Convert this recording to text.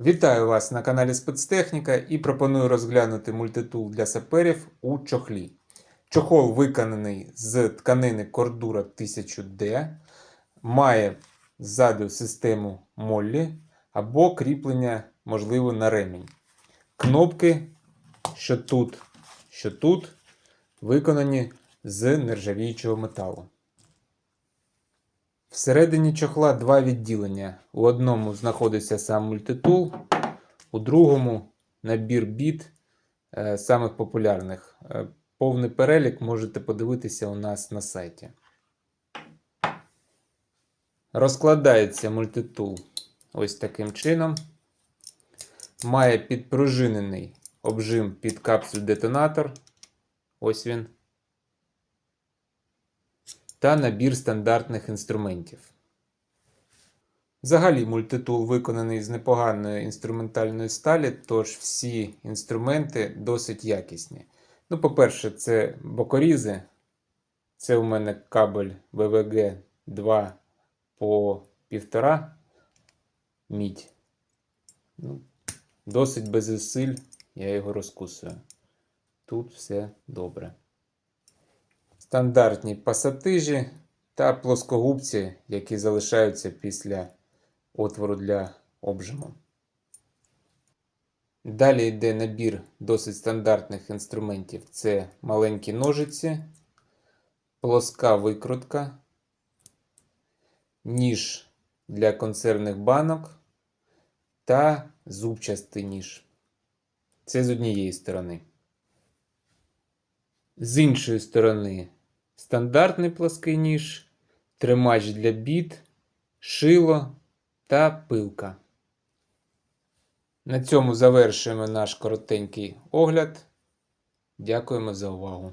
Вітаю вас на каналі Спецтехніка і пропоную розглянути мультитул для саперів у чохлі. Чохол виконаний з тканини Кордура 1000D, має ззаду систему Моллі або кріплення, можливо, на ремінь. Кнопки, що тут, що тут, виконані з нержавіючого металу. Всередині чохла два відділення. У одному знаходиться сам мультитул, у другому набір біт е, самих популярних. Е, Повний перелік можете подивитися у нас на сайті. Розкладається мультитул ось таким чином. Має підпружинений обжим під капсуль-детонатор. Ось він та набір стандартних інструментів. Взагалі, мультитул виконаний з непоганої інструментальної сталі, тож всі інструменти досить якісні. Ну, по-перше, це бокорізи. Це у мене кабель БВГ 2 по 1,5 мідь. Ну, досить без зусиль я його розкусую. Тут все добре стандартні пасатижі та плоскогубці, які залишаються після отвору для обжиму. Далі йде набір досить стандартних інструментів: це маленькі ножиці, плоска викрутка, ніж для консервних банок та зубчастий ніж. Це з однієї сторони. З іншої сторони стандартний плаский ніж, тримач для бід, шило та пилка. На цьому завершуємо наш коротенький огляд. Дякуємо за увагу!